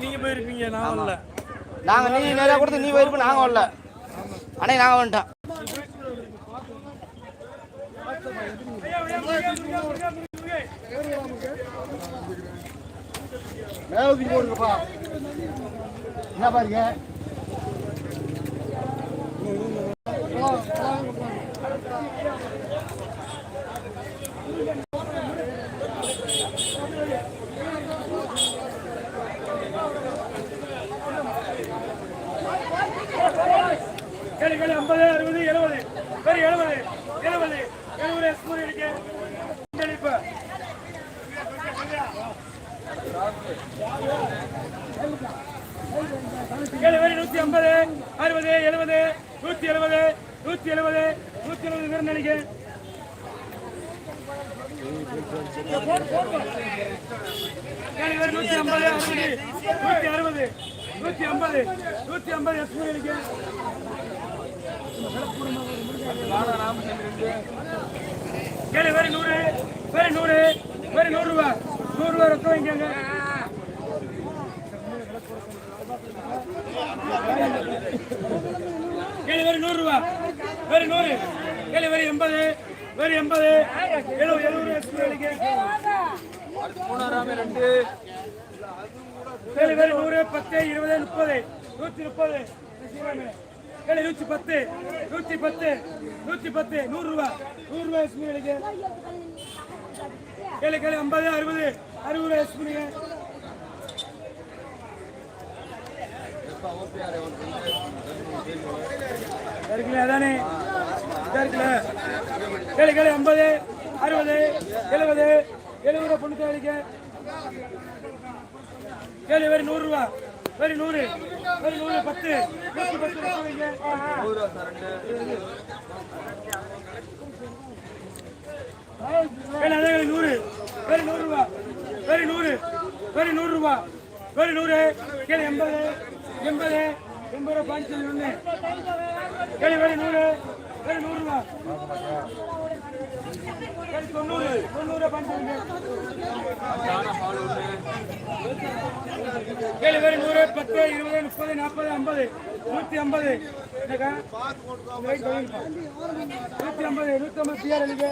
நீங்க போயிருப்பீங்க நான் வரல. நாங்க நீ நேரா கொடுத்து நீ போயிருப்ப நாங்க வரல. அண்ணே நாங்க வந்துட்டோம். போடுங்கப்பா என்ன பாருங்க? கேளு ஐம்பது அறுபது எழுபது. சரி எழுபது எழுபது. எழுபது எஸ்மூர் இருக்கு. பங்களிப்பு நூத்தி ஐம்பது அறுபது எழுபது நூத்தி எழுபது நூத்தி எழுபது நூத்தி எழுபது பேர் நினைக்க நூத்தி ஐம்பது அறுபது நூத்தி அறுபது நூத்தி ஐம்பது நூத்தி ஐம்பது எஸ்மூர் அடிக்க கேளு வேறு நூறு வேறு நூறு வேறு நூறு ரூபா. நூறு ரூபா ரொக்கம் வைக்காங்க கேளு வேறு நூறு ரூபா. வேறு நூறு. கேளு வேறு எண்பது வேறு எண்பது. எழுபது எழுபது கேளு வேறு நூறு பத்து இருபது முப்பது நூற்றி முப்பது. ஏழு நூற்றி பத்து நூற்றி பத்து நூற்றி பத்து நூறு ரூபா நூறு ரூபா எஸ்பி அடிக்க கேளு கேளு ஐம்பது அறுபது அறுபது ரூபா எஸ்பி இருக்குல்ல அதானே இதா இருக்குல்ல. கேளு கேளு ஐம்பது அறுபது எழுபது எழுபது ரூபா பொண்ணு தேவைக்கு. கேளு வெறும் நூறு ரூபா. வெறும் நூறு. வெறும் நூறு பத்து. நூற்றி பத்து ரூபா நூறு. வெறும் நூறு ரூபா. வெறும் நூறு. வெறும் நூறு ரூபா. வெறும் நூறு. கேளு எண்பது. எண்பது. எண்பது ரூபா பாஞ்சு ஒன்று கேளு வெறும் நூறு. வெறும் நூறு ரூபா. தொண்ணூறு தொண்ணூறு ரூபா பாஞ்சு நூறு பத்து இருபது முப்பது நாற்பது ஐம்பது நூற்றி ஐம்பது நூற்றி ஐம்பது நூற்றி ஐம்பது பிஆர் எழுது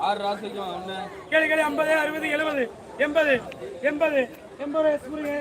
ஆறு ராசிக்கும் ஒன்று கேளு கேளு ஐம்பது அறுபது எழுபது எண்பது எண்பது எண்பது ரூபாய்